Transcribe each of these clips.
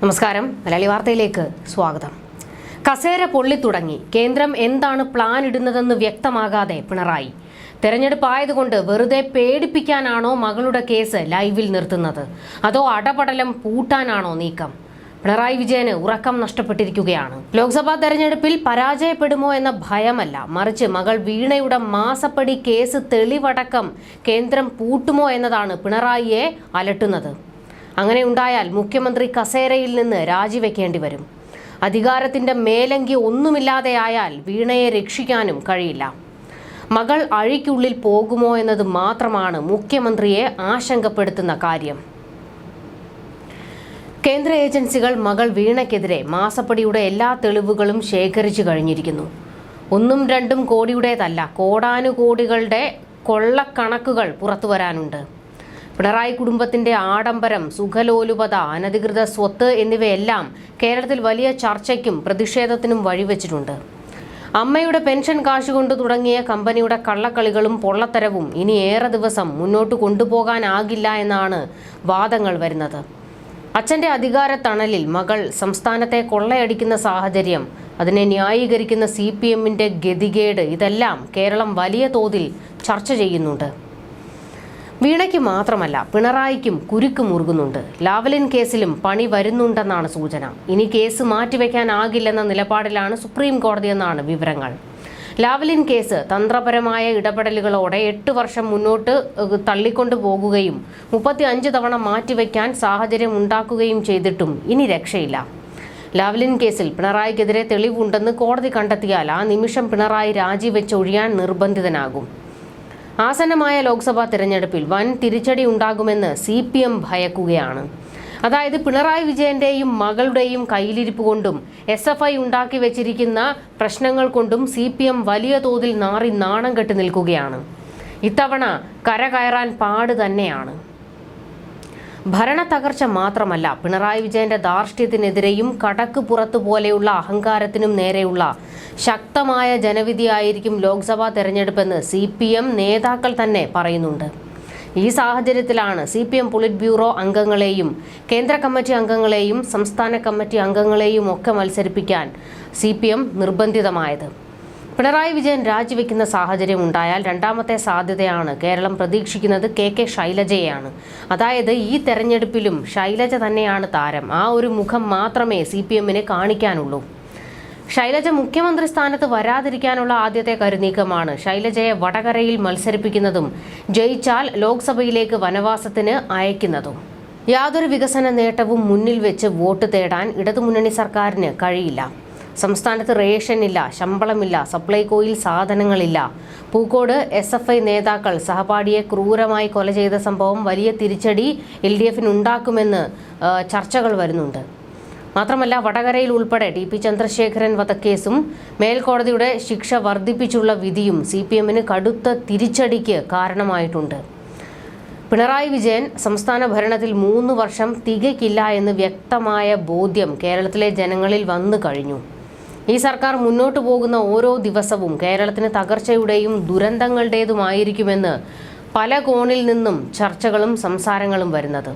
നമസ്കാരം. മലയാളി വാർത്തയിലേക്ക് സ്വാഗതം. കസേര പൊള്ളിത്തുടങ്ങി. കേന്ദ്രം എന്താണ് പ്ലാൻ ഇടുന്നതെന്ന് വ്യക്തമാകാതെ പിണറായി. തെരഞ്ഞെടുപ്പ് ആയതുകൊണ്ട് വെറുതെ പേടിപ്പിക്കാനാണോ മകളുടെ കേസ് ലൈവിൽ നിർത്തുന്നത്? അതോ അടപടലം പൂട്ടാനാണോ നീക്കം? പിണറായി വിജയന് ഉറക്കം നഷ്ടപ്പെട്ടിരിക്കുകയാണ്. ലോക്സഭാ തെരഞ്ഞെടുപ്പിൽ പരാജയപ്പെടുമോ എന്ന ഭയമല്ല. മറിച്ച് മകൾ വീണയുടെ മാസപ്പടി കേസ് തെളിവടക്കം കേന്ദ്രം പൂട്ടുമോ എന്നതാണ് പിണറായിയെ അലട്ടുന്നത്. അങ്ങനെ ഉണ്ടായാൽ മുഖ്യമന്ത്രി കസേരയിൽ നിന്ന് രാജിവെക്കേണ്ടി വരും. അധികാരത്തിന്റെ മേലങ്കി ഒന്നുമില്ലാതെയായാൽ വീണയെ രക്ഷിക്കാനും കഴിയില്ല. മകൾ അഴിക്കുള്ളിൽ പോകുമോ എന്നത് മാത്രമാണ് മുഖ്യമന്ത്രിയെ ആശങ്കപ്പെടുത്തുന്ന കാര്യം. കേന്ദ്ര ഏജൻസികൾ മകൾ വീണയ്ക്കെതിരെ മാസപ്പടിയുടെ എല്ലാ തെളിവുകളും ശേഖരിച്ചു കഴിഞ്ഞിരിക്കുന്നു. ഒന്നും രണ്ടും കോടിയുടേതല്ല കോടാനുകോടികളുടെ കൊള്ളക്കണക്കുകൾ പുറത്തു വരാനുണ്ട് പിണറായി കുടുംബത്തിന്റെ ആഡംബരം സുഖലോലുപത അനധികൃത സ്വത്ത് എന്നിവയെല്ലാം കേരളത്തിൽ വലിയ ചർച്ചയ്ക്കും പ്രതിഷേധത്തിനും വഴിവെച്ചിട്ടുണ്ട്. അമ്മയുടെ പെൻഷൻ കാശ് കൊണ്ട് തുടങ്ങിയ കമ്പനിയുടെ കള്ളക്കളികളും പൊള്ളത്തരവും ഇനി ഏറെ ദിവസം മുന്നോട്ട് കൊണ്ടുപോകാനാകില്ല എന്നാണ് വാദങ്ങൾ വരുന്നത്. അച്ഛന്റെ അധികാരത്തണലിൽ മകൾ സംസ്ഥാനത്തെ കൊള്ളയടിക്കുന്ന സാഹചര്യം അതിനെ ന്യായീകരിക്കുന്ന സി പി ഗതികേട് ഇതെല്ലാം കേരളം വലിയ തോതിൽ ചർച്ച ചെയ്യുന്നുണ്ട്. വീണയ്ക്ക് മാത്രമല്ല പിണറായിക്കും കുരുക്ക് മുറുകുന്നുണ്ട് ലാവലിൻ കേസിലും പണി വരുന്നുണ്ടെന്നാണ് സൂചന. ഇനി കേസ് മാറ്റിവെക്കാനാകില്ലെന്ന നിലപാടിലാണ് സുപ്രീം കോടതിയെന്നാണ് വിവരങ്ങൾ. ലാവലിൻ കേസ് തന്ത്രപരമായ ഇടപെടലുകളോടെ എട്ട് വർഷം മുന്നോട്ട് തള്ളിക്കൊണ്ടു പോകുകയും മുപ്പത്തി അഞ്ച് തവണ മാറ്റിവെക്കാൻ സാഹചര്യം ഉണ്ടാക്കുകയും ചെയ്തിട്ടും ഇനി രക്ഷയില്ല. ലാവലിൻ കേസിൽ പിണറായിക്കെതിരെ തെളിവുണ്ടെന്ന് കോടതി കണ്ടെത്തിയാൽ ആ നിമിഷം പിണറായി രാജിവെച്ചൊഴിയാൻ നിർബന്ധിതനാകും. ആസന്നമായ ലോക്സഭാ തിരഞ്ഞെടുപ്പിൽ വൻ തിരിച്ചടി ഉണ്ടാകുമെന്ന് സി പി എം ഭയക്കുകയാണ്. അതായത് പിണറായി വിജയന്റെയും മകളുടെയും കയ്യിലിരിപ്പ് കൊണ്ടും എസ് എഫ് ഐ ഉണ്ടാക്കി വെച്ചിരിക്കുന്ന പ്രശ്നങ്ങൾ കൊണ്ടും സി പി എം വലിയ തോതിൽ നാറി നാണം കെട്ടി നിൽക്കുകയാണ്. ഇത്തവണ കരകയറാൻ പാട് തന്നെയാണ്. ഭരണ തകർച്ച മാത്രമല്ല പിണറായി വിജയന്റെ ധാർഷ്ട്യത്തിനെതിരെയും കടക്ക് പുറത്തു പോലെയുള്ള അഹങ്കാരത്തിനും നേരെയുള്ള ശക്തമായ ജനവിധിയായിരിക്കും ലോക്സഭാ തെരഞ്ഞെടുപ്പെന്ന് സി പി എം നേതാക്കൾ തന്നെ പറയുന്നുണ്ട്. ഈ സാഹചര്യത്തിലാണ് C P M polit bureau അംഗങ്ങളെയും കേന്ദ്ര കമ്മിറ്റി അംഗങ്ങളെയും സംസ്ഥാന കമ്മിറ്റി അംഗങ്ങളെയും ഒക്കെ മത്സരിപ്പിക്കാൻ സി നിർബന്ധിതമായത്. പിണറായി വിജയൻ രാജിവെക്കുന്ന സാഹചര്യം ഉണ്ടായാൽ രണ്ടാമത്തെ സാധ്യതയാണ് കേരളം പ്രതീക്ഷിക്കുന്നത് കെ കെ ശൈലജയെയാണ്. അതായത് ഈ തെരഞ്ഞെടുപ്പിലും ശൈലജ തന്നെയാണ് താരം. ആ ഒരു മുഖം മാത്രമേ സി പി എമ്മിന് കാണിക്കാനുള്ളൂ. ശൈലജ മുഖ്യമന്ത്രി സ്ഥാനത്ത് വരാതിരിക്കാനുള്ള ആദ്യത്തെ കരുനീക്കമാണ്. ശൈലജയെ വടകരയിൽ മത്സരിപ്പിക്കുന്നതും ജയിച്ചാൽ ലോക്സഭയിലേക്ക് വനവാസത്തിന് അയക്കുന്നതും. യാതൊരു വികസന നേട്ടവും മുന്നിൽ വെച്ച് വോട്ട് തേടാൻ ഇടതുമുന്നണി സർക്കാരിന് കഴിയില്ല. സംസ്ഥാനത്ത് റേഷൻ ഇല്ല ശമ്പളമില്ല സപ്ലൈകോയിൽ സാധനങ്ങളില്ല. പൂക്കോട് എസ് എഫ് ഐ നേതാക്കൾ സഹപാഠിയെ ക്രൂരമായി കൊല ചെയ്ത സംഭവം വലിയ തിരിച്ചടി എൽ ഡി എഫിന് ഉണ്ടാക്കുമെന്ന് ചർച്ചകൾ വരുന്നുണ്ട്. മാത്രമല്ല വടകരയിൽ ഉൾപ്പെടെ ടി പി ചന്ദ്രശേഖരൻ വധക്കേസും മേൽക്കോടതിയുടെ ശിക്ഷ വർദ്ധിപ്പിച്ചുള്ള വിധിയും സി പി എമ്മിന് കടുത്ത തിരിച്ചടിക്ക് കാരണമായിട്ടുണ്ട്. പിണറായി വിജയൻ സംസ്ഥാന ഭരണത്തിൽ മൂന്ന് വർഷം തികയ്ക്കില്ല എന്ന് വ്യക്തമായ ബോധ്യം കേരളത്തിലെ ജനങ്ങളിൽ വന്നു കഴിഞ്ഞു. ഈ സർക്കാർ മുന്നോട്ട് പോകുന്ന ഓരോ ദിവസവും കേരളത്തിന് തകർച്ചയുടെയും ദുരന്തങ്ങളുടേതുമായിരിക്കുമെന്ന് പല കോണിൽ നിന്നും ചർച്ചകളും സംസാരങ്ങളും വരുന്നത്.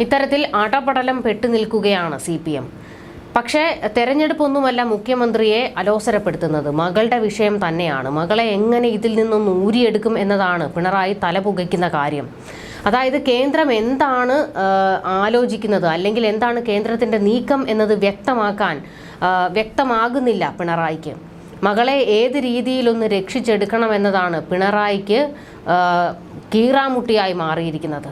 ഇത്തരത്തിൽ അടപടലം പെട്ടുനിൽക്കുകയാണ് സി പി എം. പക്ഷേ തെരഞ്ഞെടുപ്പൊന്നുമല്ല മുഖ്യമന്ത്രിയെ അലോസരപ്പെടുത്തുന്നത്. മകളുടെ വിഷയം തന്നെയാണ്. മകളെ എങ്ങനെ ഇതിൽ നിന്നും ഊരിയെടുക്കും എന്നതാണ് പിണറായി തലപുകയ്ക്കുന്ന കാര്യം. അതായത് കേന്ദ്രം എന്താണ് ആലോചിക്കുന്നത്? അല്ലെങ്കിൽ എന്താണ് കേന്ദ്രത്തിന്റെ നീക്കം എന്നത് വ്യക്തമാക്കാൻ വ്യക്തമാകുന്നില്ല പിണറായിക്ക്. മകളെ ഏത് രീതിയിലൊന്ന് രക്ഷിച്ചെടുക്കണമെന്നതാണ് പിണറായിക്ക് കീറാമുട്ടിയായി മാറിയിരിക്കുന്നത്.